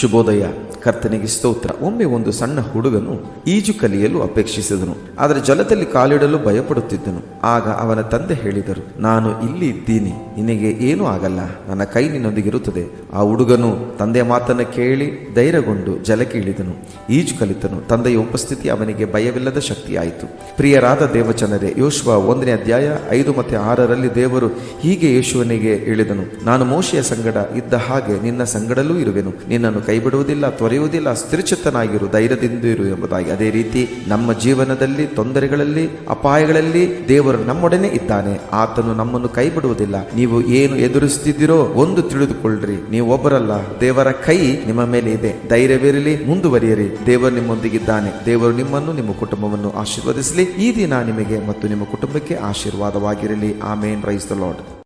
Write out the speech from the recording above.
ಶುಭೋದಯ. ಕರ್ತನಿಗೆ ಸ್ತೋತ್ರ. ಒಮ್ಮೆ ಒಂದು ಸಣ್ಣ ಹುಡುಗನು ಈಜು ಕಲಿಯಲು ಅಪೇಕ್ಷಿಸಿದನು. ಆದರೆ ಜಲದಲ್ಲಿ ಕಾಲಿಡಲು ಭಯಪಡುತ್ತಿದ್ದನು. ಆಗ ಅವನ ತಂದೆ ಹೇಳಿದರು, ನಾನು ಇಲ್ಲಿ ಇದ್ದೀನಿ. ನಿನಗೆ ಏನೂ ಆಗಲ್ಲ. ನನ್ನ ಕೈ ನಿನ್ನೊಂದಿಗಿರುತ್ತದೆ. ಆ ಹುಡುಗನು ತಂದೆಯ ಮಾತನ್ನು ಕೇಳಿ ಧೈರ್ಯಗೊಂಡು ಜಲಕ್ಕೆ ಇಳಿದನು ಈಜು ಕಲಿತನು. ತಂದೆಯ ಉಪಸ್ಥಿತಿ ಅವನಿಗೆ ಭಯವಿಲ್ಲದ ಶಕ್ತಿಯಾಯಿತು. ಪ್ರಿಯರಾದ ದೇವಚನರೇ ಯೋಶುವ ಒಂದನೇ ಅಧ್ಯಾಯ ಐದು ಮತ್ತು ಆರರಲ್ಲಿ ದೇವರು ಹೀಗೆ ಯೇಶುವನಿಗೆ ಇಳಿದನು ನಾನು ಮೋಶೆಯ ಸಂಗಡ ಇದ್ದ ಹಾಗೆ ನಿನ್ನ ಸಂಗಡಲೂ ಇರುವೆನು. ನಿನ್ನನ್ನು ಕೈಬಿಡುವುದಿಲ್ಲ, ತೊರೆಯುವುದಿಲ್ಲ ಸ್ಥಿರಚಿತ್ತನಾಗಿರು ಧೈರ್ಯದಿಂದಿರು ಎಂಬುದಾಗಿ. ಅದೇ ರೀತಿ ನಮ್ಮ ಜೀವನದಲ್ಲಿ, ತೊಂದರೆಗಳಲ್ಲಿ, ಅಪಾಯಗಳಲ್ಲಿ ದೇವರು ನಮ್ಮೊಡನೆ ಇದ್ದಾನೆ. ಆತನು ನಮ್ಮನ್ನು ಕೈಬಿಡುವುದಿಲ್ಲ. ನೀವು ಏನು ಎದುರಿಸುತ್ತಿದ್ದೀರೋ ಒಂದು ತಿಳಿದುಕೊಳ್ಳ್ರಿ. ನೀವು ಒಬ್ಬರಲ್ಲ, ದೇವರ ಕೈ ನಿಮ್ಮ ಮೇಲೆ ಇದೆ. ಧೈರ್ಯವಿರಲಿ, ಮುಂದುವರಿಯಿರಿ. ದೇವರು ನಿಮ್ಮೊಂದಿಗಿದ್ದಾನೆ. ದೇವರು ನಿಮ್ಮನ್ನು, ನಿಮ್ಮ ಕುಟುಂಬವನ್ನು ಆಶೀರ್ವದಿಸಲಿ. ಈ ದಿನ ನಿಮಗೆ ಮತ್ತು ನಿಮ್ಮ ಕುಟುಂಬಕ್ಕೆ ಆಶೀರ್ವಾದವಾಗಿರಲಿ. ಆಮೇನ್. Praise the Lord.